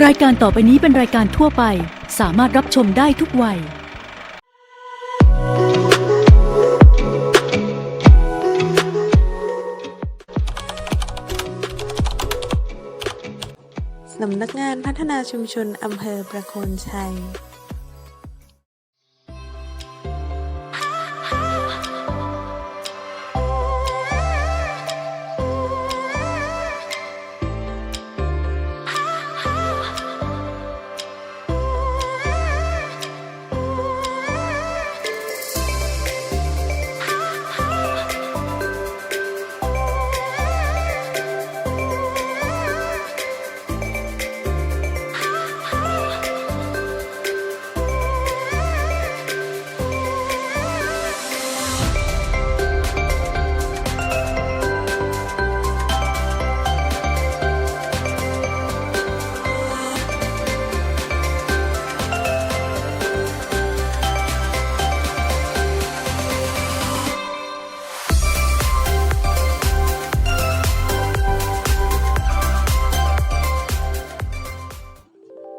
รายการต่อไปนี้เป็นรายการทั่วไป สามารถรับชมได้ทุกวัย สำนักงานพัฒนาชุมชนอำเภอประโคนชัย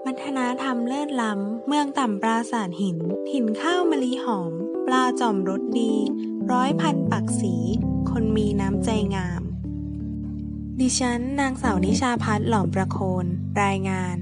วัฒนธรรมเลิศล้ำ เมืองต่ำปราสาทหิน ถิ่นข้าวมะลิหอม ปลาจอมรสดี ร้อยพันปักสี คนมีน้ำใจงาม ดิฉันนางสาวนิชาพัฒน์หลอมประโคน รายงาน